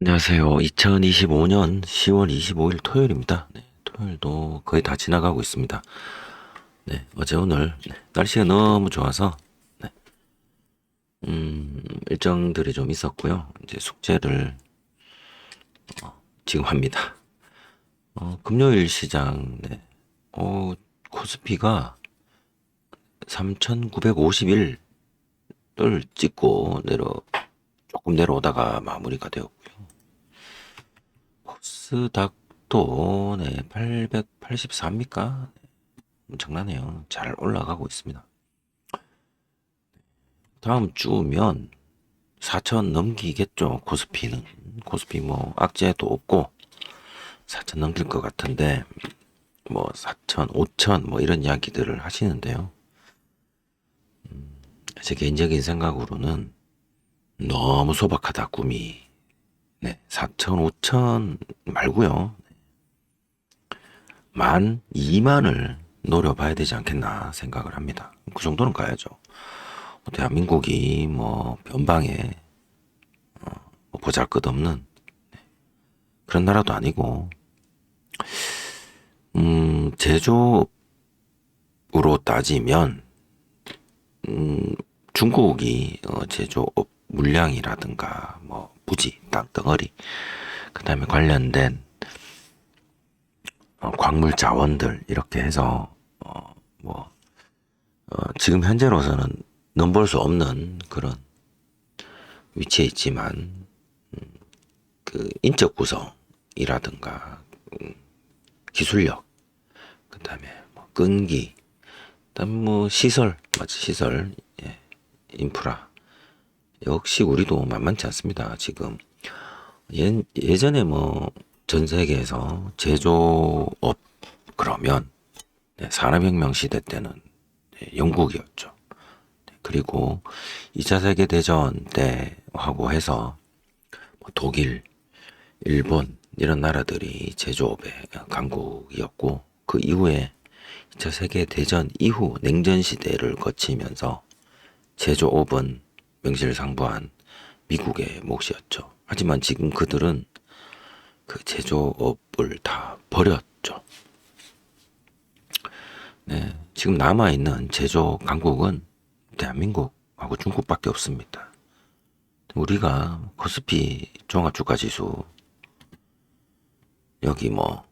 안녕하세요. 2025년 10월 25일 토요일입니다. 네, 토요일도 거의 다 지나가고 있습니다. 네, 어제 오늘 네, 날씨가 너무 좋아서 네, 음, 일정들이 좀 있었고요. 이제 숙제를 어, 지금 합니다. 어, 금요일 시장 네, 어, 코스피가 3,951을 찍고 내려 조금 내려오다가 마무리가 되었고요. 코스닥도 네, 884입니까? 엄청나네요. 잘 올라가고 있습니다. 다음 주면 4천 넘기겠죠. 코스피는 코스피 뭐 악재도 없고 4천 넘길 것 같은데 뭐 4천, 5천 뭐 이런 이야기들을 하시는데요. 음, 제 개인적인 생각으로는 너무 소박하다 꿈이 네, 4천, 5천 말고요. 만, 2만을 노려봐야 되지 않겠나 생각을 합니다. 그 정도는 가야죠. 뭐 대한민국이 뭐 변방에 어, 뭐 보잘것없는 네, 그런 나라도 아니고 음, 제조업으로 따지면 음, 중국이 어, 제조업 물량이라든가 뭐 부지, 땅 덩어리, 그 다음에 관련된 어, 광물 자원들 이렇게 해서 어, 뭐 어, 지금 현재로서는 넘볼 수 없는 그런 위치에 있지만 음, 그 인적 구성이라든가 음, 기술력, 그 다음에 뭐 끈기, 그다음 뭐 시설, 맞지 시설, 예, 인프라 역시 우리도 만만치 않습니다. 지금 예, 예전에 뭐 전 세계에서 제조업 그러면 네, 산업혁명 시대 때는 네, 영국이었죠. 네, 그리고 2차 세계 대전 때 하고 해서 뭐 독일, 일본 이런 나라들이 제조업의 강국이었고 그 이후에 2차 세계 대전 이후 냉전 시대를 거치면서 제조업은 명실상부한 미국의 몫이었죠. 하지만 지금 그들은 그 제조업을 다 버렸죠. 네, 지금 남아있는 제조 강국은 대한민국하고 중국밖에 없습니다. 우리가 코스피 종합주가지수 여기 뭐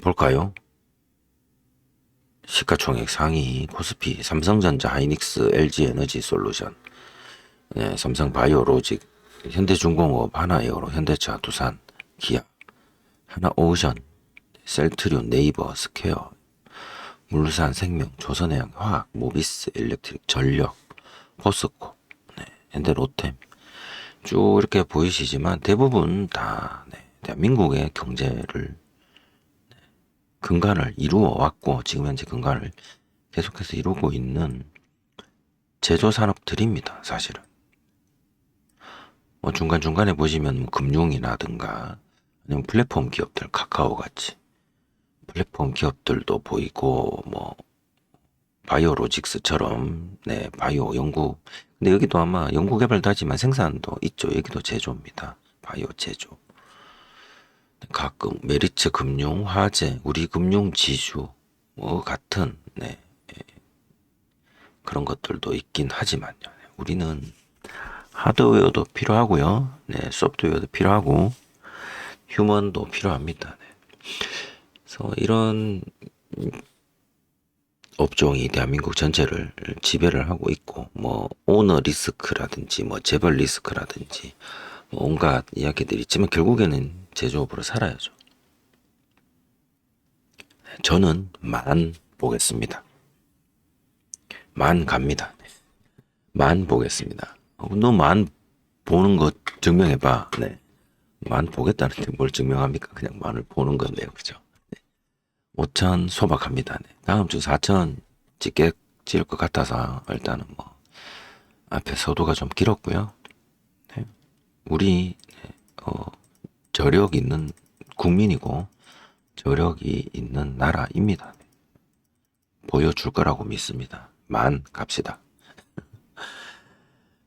볼까요? 시가총액 상위 코스피 삼성전자 하이닉스 LG에너지 솔루션 네, 삼성 바이오로직, 현대중공업, 하나에어로, 현대차, 두산, 기아, 하나오션, 셀트리온, 네이버, 스퀘어, 물산, 생명, 조선해양, 화학, 모비스, 일렉트릭, 전력, 포스코, 네, 현대 로템 쭉 이렇게 보이시지만 대부분 다 네, 대한민국의 경제를 네, 근간을 이루어 왔고 지금 현재 근간을 계속해서 이루고 있는 제조 산업들입니다. 사실은. 뭐 중간중간에 보시면 뭐 금융이라든가 아니면 플랫폼 기업들 카카오 같이. 플랫폼 기업들도 보이고 뭐 바이오로직스처럼 네 바이오 연구. 근데 여기도 아마 연구 개발도 하지만 생산도 있죠. 여기도 제조입니다. 바이오 제조. 가끔 메리츠 금융 화재 우리 금융 지주 뭐 같은 네 그런 것들도 있긴 하지만요. 우리는 하드웨어도 필요하고요. 네, 소프트웨어도 필요하고 휴먼도 필요합니다. 네. 그래서 이런 업종이 대한민국 전체를 지배를 하고 있고 뭐 오너 리스크라든지 뭐 재벌 리스크라든지 뭐 온갖 이야기들이 있지만 결국에는 제조업으로 살아야죠. 네, 저는 만 보겠습니다. 만 갑니다. 네. 만 보겠습니다. 어, 너만 보는 거 증명해봐. 네. 만 보겠다는데 뭘 증명합니까? 그냥 만을 보는 건데요. 그죠? 네. 5천 소박합니다. 네. 다음 주 4천 찍게 찍을 것 같아서 일단은 뭐 앞에 서도가 좀 길었고요. 네. 우리 네. 어, 저력 있는 국민이고 저력이 있는 나라입니다. 네. 보여줄 거라고 믿습니다. 만 갑시다.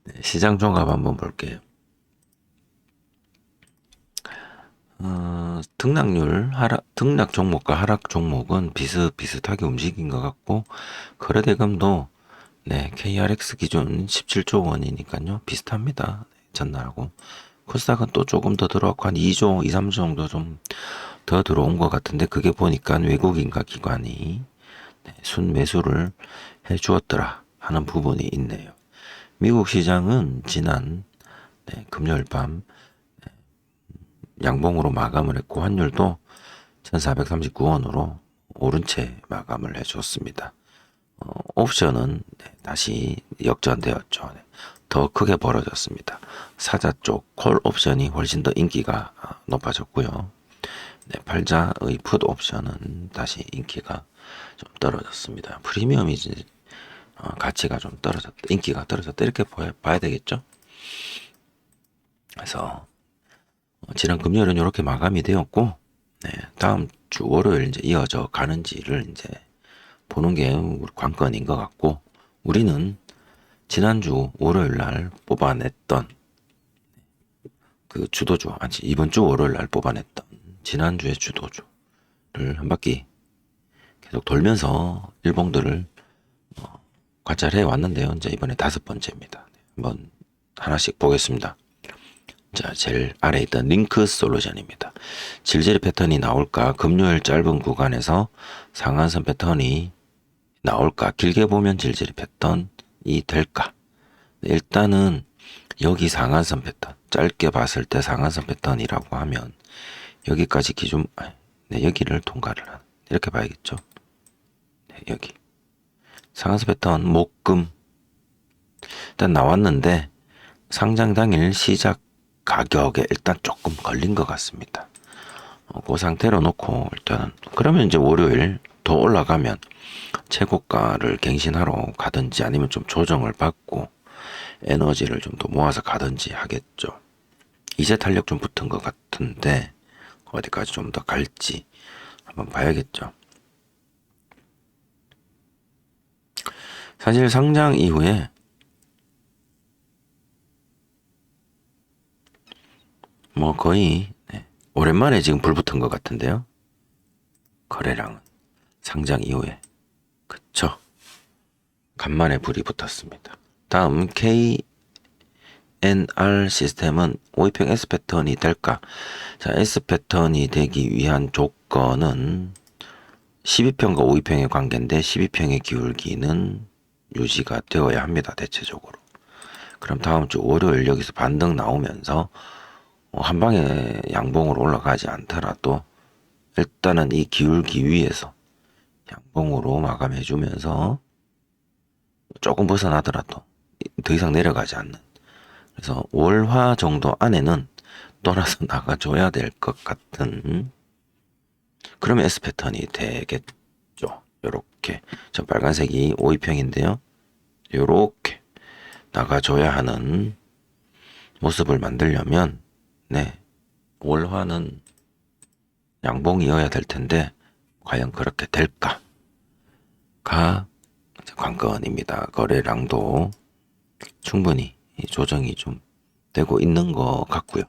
네, 시장 종합 한번 볼게요. 어, 등락률 하락 등락 종목과 하락 종목은 비슷비슷하게 움직인 것 같고 거래대금도 네, KRX 기준 17조 원이니까요. 비슷합니다. 네, 전날하고. 코스닥은 또 조금 더 들어왔고 한 2조, 2, 3조 정도 좀 더 들어온 것 같은데 그게 보니까 외국인가 기관이 네, 순 매수를 해 주었더라 하는 부분이 있네요. 미국 시장은 지난 네, 금요일 밤 네, 양봉으로 마감을 했고 환율도 1439원으로 오른 채 마감을 해 줬습니다. 어, 옵션은 네, 다시 역전되었죠. 네, 더 크게 벌어졌습니다. 사자 쪽 콜 옵션이 훨씬 더 인기가 아, 높아졌고요. 네, 팔자의 풋 옵션은 다시 인기가 좀 떨어졌습니다. 프리미엄이 가치가 좀 떨어졌다, 인기가 떨어졌다 이렇게 봐야 되겠죠. 그래서 어, 지난 금요일은 이렇게 마감이 되었고, 네, 다음 주 월요일 이제 이어져 가는지를 이제 보는 게 관건인 것 같고, 우리는 지난주 월요일 날 뽑아냈던 그 주도주, 아니 이번 주 월요일 날 뽑아냈던 지난주의 주도주를 한 바퀴 계속 돌면서 일봉들을 어, 관찰해 왔는데요. 이제 이번에 다섯 번째입니다. 네, 한번 하나씩 보겠습니다. 자, 제일 아래 있던 링크 솔루션입니다. 질질 패턴이 나올까? 금요일 짧은 구간에서 상한선 패턴이 나올까? 길게 보면 질질 패턴이 될까? 네, 일단은 여기 상한선 패턴, 짧게 봤을 때 상한선 패턴이라고 하면 여기까지 기준, 네, 여기를 통과를 하는, 이렇게 봐야겠죠. 네, 여기. 상한선 패턴, 목금. 일단 나왔는데, 상장 당일 시작 가격에 일단 조금 걸린 것 같습니다. 어, 그 상태로 놓고 일단은 그러면 이제 월요일 더 올라가면 최고가를 갱신하러 가든지 아니면 좀 조정을 받고 에너지를 좀 더 모아서 가든지 하겠죠. 이제 탄력 좀 붙은 것 같은데 어디까지 좀 더 갈지 한번 봐야겠죠. 사실 상장 이후에 뭐 거의 네, 오랜만에 지금 불 붙은 것 같은데요. 거래량은 상장 이후에 그쵸. 간만에 불이 붙었습니다. 다음 KNR 시스템은 오이평 S 패턴이 될까? 자, S 패턴이 되기 위한 조건은 12평과 5위평의 관계인데 12평의 기울기는 유지가 되어야 합니다. 대체적으로. 그럼 다음 주 월요일 여기서 반등 나오면서 어, 한 방에 양봉으로 올라가지 않더라도 일단은 이 기울기 위에서 양봉으로 마감해 주면서 조금 벗어나더라도 더 이상 내려가지 않는 그래서 월화 정도 안에는 돌아서 나가줘야 될 것 같은 그러면 S 패턴이 되겠죠. 요렇게 저 빨간색이 5위평인데요. 요렇게 나가줘야 하는 모습을 만들려면 네 월화는 양봉이어야 될 텐데 과연 그렇게 될까가 관건입니다. 거래량도 충분히 조정이 좀 되고 있는 것 같고요.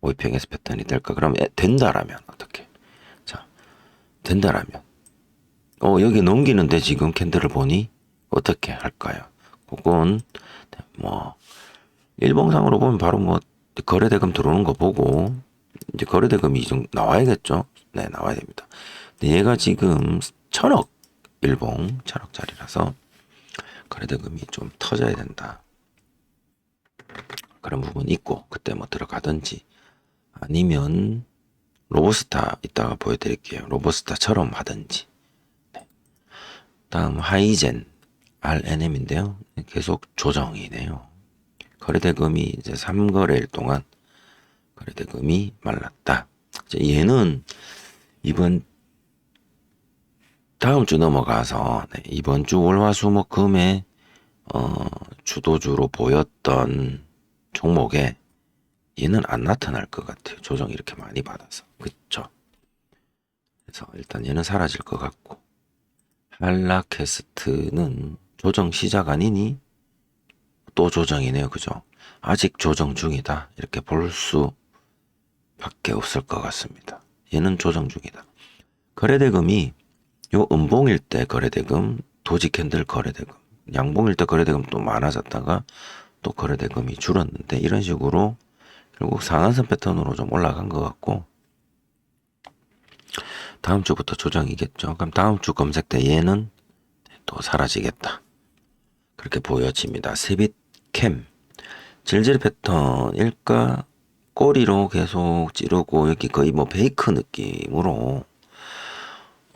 오이평 S 패턴이 될까? 그럼 에, 된다라면 어떻게? 자, 된다라면 어 여기 넘기는데 지금 캔들을 보니 어떻게 할까요? 그건 뭐 일봉상으로 보면 바로 뭐 거래대금 들어오는 거 보고 이제 거래대금이 좀 나와야겠죠. 네, 나와야 됩니다. 근데 얘가 지금 천억 일봉 천억짜리라서 거래대금이 좀 터져야 된다. 그런 부분이 있고 그때 뭐 들어가든지 아니면 로보스타 이따가 보여드릴게요. 로보스타처럼 하든지. 네. 다음 하이젠 RNM인데요. 계속 조정이네요. 거래대금이 이제 3거래일 동안 거래대금이 말랐다. 이제 얘는 이번 다음 주 넘어가서 네, 이번 주 월화수목금에 어, 주도주로 보였던 종목에 얘는 안 나타날 것 같아요. 조정 이렇게 많이 받아서 그쵸? 그래서 일단 얘는 사라질 것 같고 한라캐스트는 조정 시작 아니니 또 조정이네요. 그죠? 아직 조정 중이다. 이렇게 볼 수 밖에 없을 것 같습니다. 얘는 조정 중이다. 거래대금이 요 음봉일 때 거래대금, 도지 캔들 거래대금, 양봉일 때 거래대금 또 많아졌다가 또 거래대금이 줄었는데 이런 식으로 결국 상한선 패턴으로 좀 올라간 것 같고 다음 주부터 조정이겠죠. 그럼 다음 주 검색 때 얘는 또 사라지겠다. 그렇게 보여집니다. 세빛캠 질질 패턴일까 꼬리로 계속 찌르고 여기 거의 뭐 베이크 느낌으로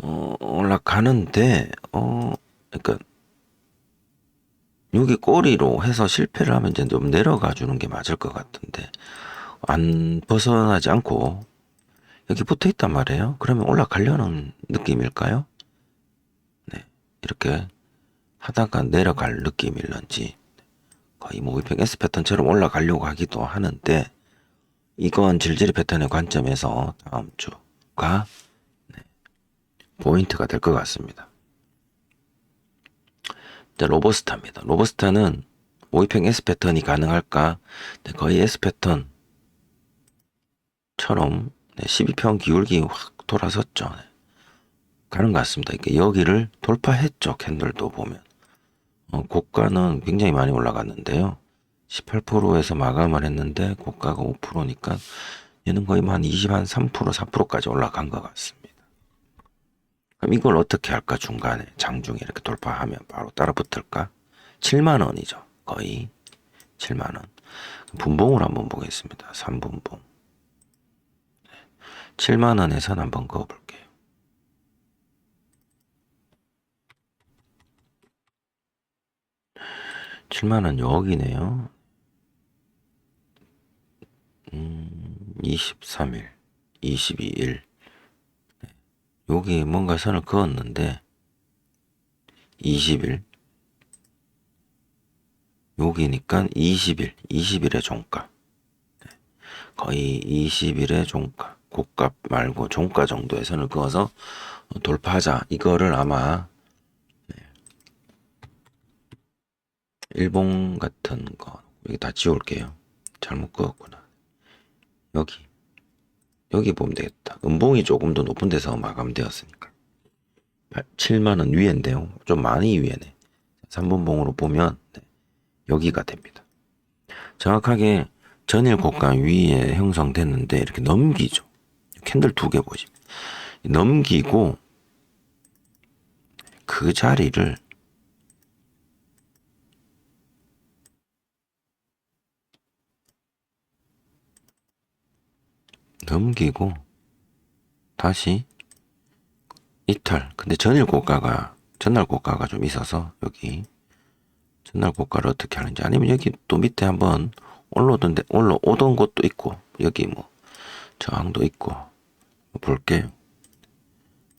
어, 올라가는데 어 그러니까 여기 꼬리로 해서 실패를 하면 이제 좀 내려가 주는 게 맞을 것 같은데 안 벗어나지 않고 여기 붙어 있단 말이에요. 그러면 올라가려는 느낌일까요? 네. 이렇게 하다가 내려갈 느낌일런지 거의 뭐 위평 S 패턴처럼 올라가려고 하기도 하는데 이건 질질 패턴의 관점에서 다음 주가 네, 포인트가 될 것 같습니다. 이제 로버스타입니다. 로버스타는 오이평 S 패턴이 가능할까? 네, 거의 S 패턴처럼 네, 12평 기울기 확 돌아섰죠. 네. 가는 것 같습니다. 그러니까 여기를 돌파했죠. 캔들도 보면. 어, 고가는 굉장히 많이 올라갔는데요. 18%에서 마감을 했는데 고가가 5%니까 얘는 거의 뭐한 20, 한 3%, 4%까지 올라간 것 같습니다. 그럼 이걸 어떻게 할까 중간에 장중에 이렇게 돌파하면 바로 따라 붙을까? 7만 원이죠. 거의 7만 원. 분봉을 한번 보겠습니다. 3분봉. 7만 원에선 한번 그어볼게요. 칠만원 여기네요. 음, 23일, 22일. 여기 뭔가 선을 그었는데, 20일. 여기니까 20일, 20일의 종가. 네. 거의 20일의 종가. 고가 말고 종가 정도의 선을 그어서 돌파하자. 이거를 아마 일본 같은 거 여기 다 지울게요. 잘못 그었구나. 여기 여기 보면 되겠다. 음봉이 조금 더 높은 데서 마감되었으니까 7만 원 위인데요. 좀 많이 위에네. 3분봉으로 보면 네, 여기가 됩니다. 정확하게 전일 고가 위에 형성됐는데 이렇게 넘기죠. 캔들 두 개 보시면 넘기고 그 자리를 넘기고 다시 이탈. 근데 전일 고가가 전날 고가가 좀 있어서 여기 전날 고가를 어떻게 하는지 아니면 여기 또 밑에 한번 올라오던데 올라오던 곳도 있고 여기 뭐 저항도 있고 볼게요.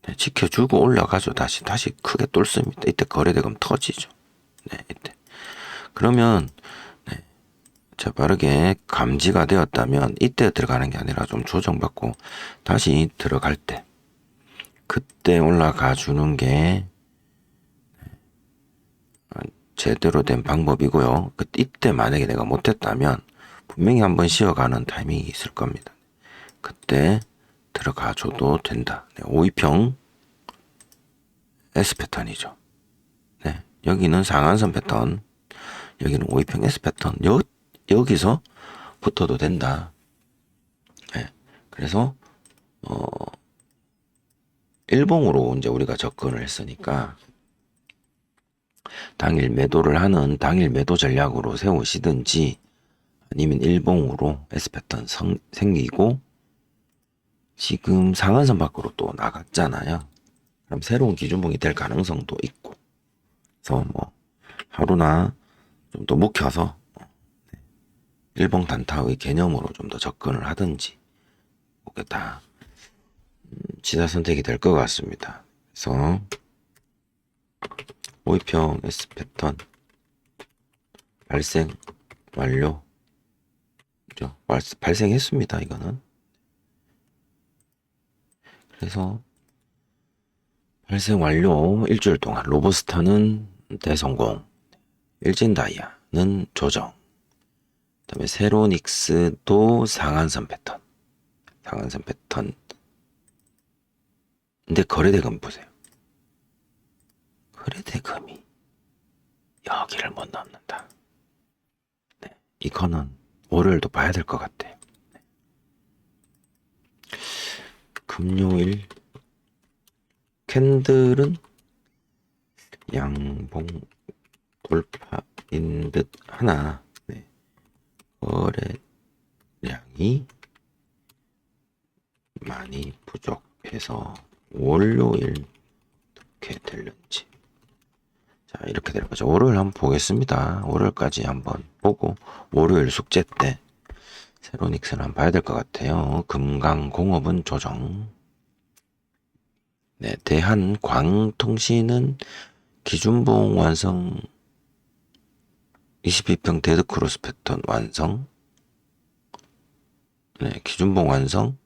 네, 지켜주고 올라가죠. 다시 다시 크게 뚫습니다. 이때 거래대금 터지죠. 네, 이때 그러면 자, 빠르게 감지가 되었다면 이때 들어가는 게 아니라 좀 조정받고 다시 들어갈 때 그때 올라가 주는 게 제대로 된 방법이고요. 그 이때 만약에 내가 못했다면 분명히 한번 쉬어가는 타이밍이 있을 겁니다. 그때 들어가 줘도 된다. 네, 5위평 S 패턴이죠. 네, 여기는 상한선 패턴, 여기는 5위평 S 패턴. 여, 여기서 붙어도 된다. 네, 그래서 어 일봉으로 이제 우리가 접근을 했으니까 당일 매도를 하는 당일 매도 전략으로 세우시든지 아니면 일봉으로 S 패턴 성, 생기고 지금 상한선 밖으로 또 나갔잖아요. 그럼 새로운 기준봉이 될 가능성도 있고 그래서 뭐 하루나 좀 더 묵혀서 일봉 단타의 개념으로 좀 더 접근을 하든지 그게 다 음, 지사 선택이 될 것 같습니다. 그래서 오이평 S 패턴 발생 완료 그죠? 발생했습니다. 이거는 그래서 발생 완료 일주일 동안 로버스타는 대성공 일진 다이아는 조정 그 다음에 세로닉스도 상한선 패턴 상한선 패턴. 근데 거래대금 보세요. 거래대금이 여기를 못 넣는다. 네, 이거는 월요일도 봐야 될 것 같아요. 네. 금요일 캔들은 양봉 돌파인 듯 하나 네. 거래량이 많이 부족해서 월요일 어떻게 될는지. 자 이렇게 될 거죠. 월요일 한번 보겠습니다. 월요일까지 한번 보고 월요일 숙제 때 새로운 익스를 한번 봐야 될 것 같아요. 금강공업은 조정. 네 대한광통신은 기준봉 완성 22평 데드크로스 패턴 완성 네 기준봉 완성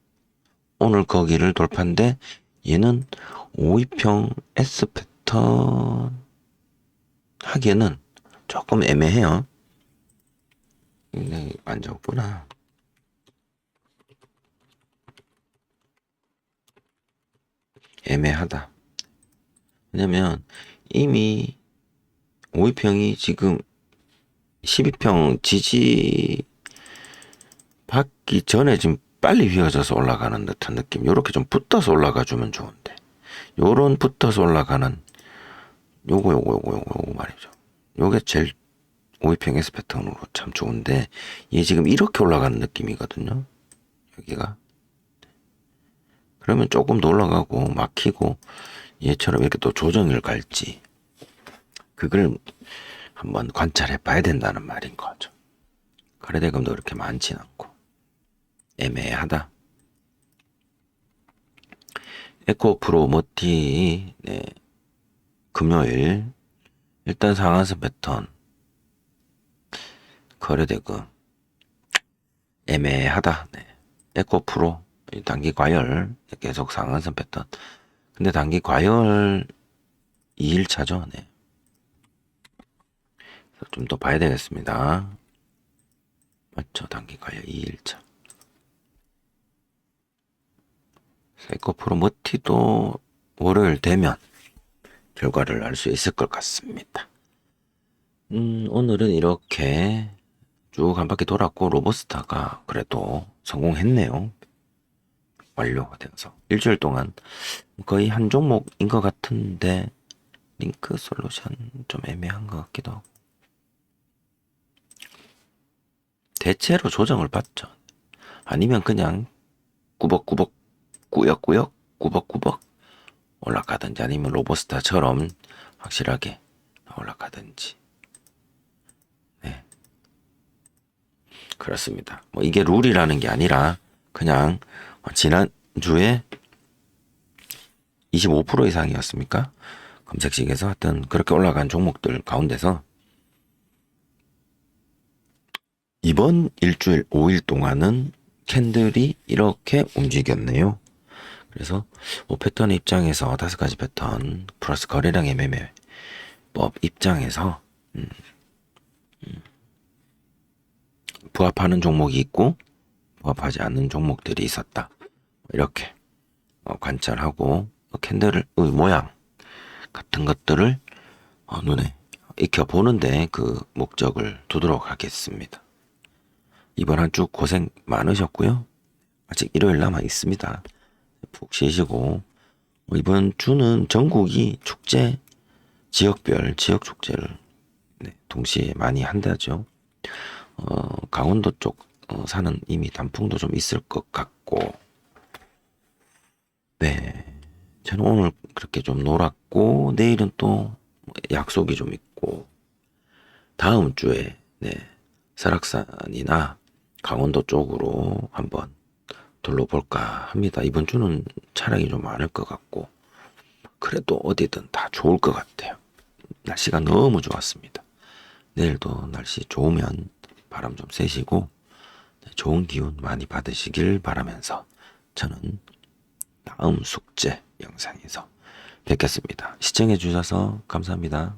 오늘 거기를 돌파인데 얘는 52평 S 패턴 하기에는 조금 애매해요. 네, 안 적구나. 애매하다. 왜냐면 이미 52평이 지금 12평 지지 받기 전에 지금 빨리 휘어져서 올라가는 듯한 느낌. 요렇게 좀 붙어서 올라가 주면 좋은데. 요런 붙어서 올라가는 요거 요거 요거 요거 요거 말이죠. 요게 제일 52평 S 패턴으로 참 좋은데 얘 지금 이렇게 올라가는 느낌이거든요. 여기가. 그러면 조금 더 올라가고 막히고 얘처럼 이렇게 또 조정을 갈지 그걸 한번 관찰해 봐야 된다는 말인 거죠. 거래대금도 그렇게 많진 않고 애매하다. 에코 프로 모티 네. 금요일 일단 상한선 패턴 거래대금 애매하다. 네. 에코 프로 단기 과열 계속 상한선 패턴 근데 단기 과열 2일차죠. 네. 좀 더 봐야 되겠습니다. 맞죠? 단기 과열 2일차. 세코 프로 머티도 월요일 되면 결과를 알 수 있을 것 같습니다. 음, 오늘은 이렇게 쭉 한 바퀴 돌았고 로버스타가 그래도 성공했네요. 완료돼서 일주일 동안 거의 한 종목인 것 같은데 링크 솔루션 좀 애매한 것 같기도 하고 대체로 조정을 받죠. 아니면 그냥 꾸벅꾸벅 꾸역꾸역 꾸벅꾸벅 올라가든지 아니면 로버스타처럼 확실하게 올라가든지 네 그렇습니다. 뭐 이게 룰이라는 게 아니라 그냥 지난주에 25% 이상이었습니까? 검색식에서 하여튼 그렇게 올라간 종목들 가운데서 이번 일주일 5일 동안은 캔들이 이렇게 움직였네요. 그래서 뭐 패턴 입장에서 다섯 가지 패턴 플러스 거래량의 매매법 입장에서 음, 음, 부합하는 종목이 있고 부합하지 않는 종목들이 있었다. 이렇게 어, 관찰하고 어, 캔들의 모양 같은 것들을 어, 눈에 익혀보는데 그 목적을 두도록 하겠습니다. 이번 한 주 고생 많으셨고요. 아직 일요일 남아 있습니다. 푹 쉬시고 뭐 이번 주는 전국이 축제 지역별 지역 축제를 네, 동시에 많이 한다죠. 어, 강원도 쪽 어, 사는 이미 단풍도 좀 있을 것 같고 네 저는 오늘 그렇게 좀 놀았고 내일은 또 약속이 좀 있고 다음 주에 네 설악산이나 강원도 쪽으로 한번 둘러볼까 합니다. 이번 주는 차량이 좀 많을 것 같고 그래도 어디든 다 좋을 것 같아요. 날씨가 너무 좋았습니다. 내일도 날씨 좋으면 바람 좀 쐬시고 좋은 기운 많이 받으시길 바라면서 저는 다음 숙제 영상에서 뵙겠습니다. 시청해 주셔서 감사합니다.